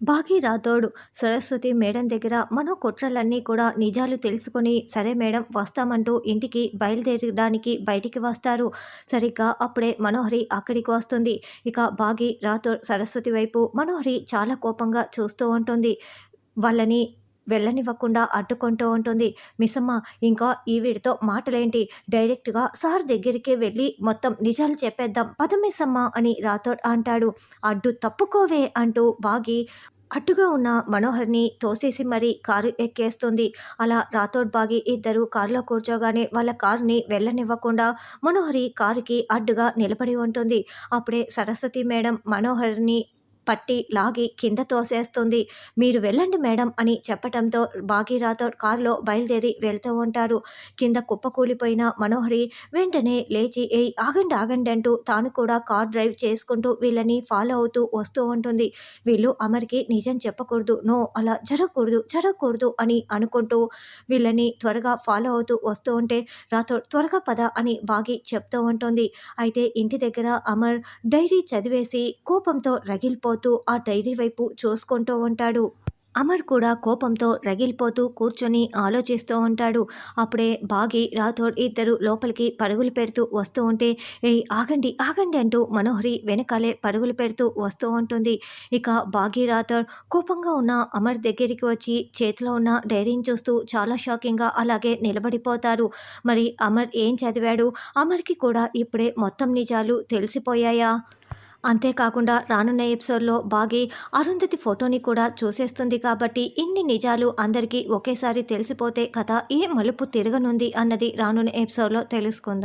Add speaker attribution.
Speaker 1: భాగీరాథోడు Rathod Saraswati madam దగ్గర మన కుట్రలన్నీ కూడా నిజాలు తెలుసుకొని సరే మేడం వస్తామంటూ ఇంటికి బయలుదేరడానికి బయటికి వస్తారు. సరిగ్గా అప్పుడే మనోహరి అక్కడికి వస్తుంది. ఇక బాగి రాథోడ్ సరస్వతి వైపు మనోహరి చాలా కోపంగా చూస్తూ ఉంటుంది. వాళ్ళని వెళ్ళనివ్వకుండా అడ్డుకుంటూ ఉంటుంది. మిస్సమ్మ ఇంకా ఈవిడితో వీడితో మాటలేంటి? డైరెక్ట్గా సార్ దగ్గరికి వెళ్ళి మొత్తం నిజాలు చెప్పేద్దాం. పద మిస్సమ్మ అని రాథోడ్ అంటాడు. అడ్డు తప్పుకోవే అంటూ బాగి అడ్డుగా ఉన్న మనోహర్ని తోసేసి మరీ కారు ఎక్కేస్తుంది. అలా రాథోడ్ బాగి ఇద్దరు కారులో కూర్చోగానే వాళ్ళ కారుని వెళ్ళనివ్వకుండా మనోహరి కారుకి అడ్డుగా నిలబడి ఉంటుంది. అప్పుడే సరస్వతి మేడం మనోహర్ని పట్టి లాగి కింద తోసేస్తుంది. మీరు వెళ్ళండి మేడం అని చెప్పటంతో భాగీరాతో కారులో బయలుదేరి వెళ్తూ ఉంటారు. కింద కుప్పకూలిపోయిన మనోహరి వెంటనే లేచి ఏ ఆగండి ఆగండి అంటూ తాను కూడా కార్ డ్రైవ్ చేసుకుంటూ వీళ్ళని ఫాలో అవుతూ వస్తూ ఉంటుంది. వీళ్ళు అమర్కి నిజం చెప్పకూడదు. నో అలా జరగకూడదు జరగకూడదు అని అనుకుంటూ వీళ్ళని త్వరగా ఫాలో అవుతూ వస్తూ ఉంటే రాథోడ్ త్వరగా పద అని బాగి చెప్తూ ఉంటుంది. అయితే ఇంటి దగ్గర అమర్ డైరీ చదివేసి కోపంతో రగిలిపో పోతూ ఆ డైరీ వైపు చూసుకుంటూ ఉంటాడు. అమర్ కూడా కోపంతో రగిలిపోతూ కూర్చొని ఆలోచిస్తూ ఉంటాడు. అప్పుడే బాగి రాథోడ్ ఇద్దరు లోపలికి పరుగులు పెడుతూ వస్తూ ఉంటే ఏ ఆగండి ఆగండి అంటూ మనోహరి వెనకాలే పరుగులు పెడుతూ వస్తూ ఉంటుంది. ఇక బాగి రాథోడ్ కోపంగా ఉన్న అమర్ దగ్గరికి వచ్చి చేతిలో ఉన్న డైరీని చూస్తూ చాలా షాకింగ్గా అలాగే నిలబడిపోతారు. మరి అమర్ ఏం చదివాడు? అమర్కి కూడా ఇప్పుడే మొత్తం నిజాలు తెలిసిపోయాయా? అంతేకాకుండా రానున్న ఎపిసోడ్లో బాగి అరుంధతి ఫోటోని కూడా చూసేస్తుంది కాబట్టి ఇన్ని నిజాలు అందరికీ ఒకేసారి తెలిసిపోతే కథ ఏ మలుపు తిరగనుంది అన్నది రానున్న ఎపిసోడ్లో తెలుసుకుందాం.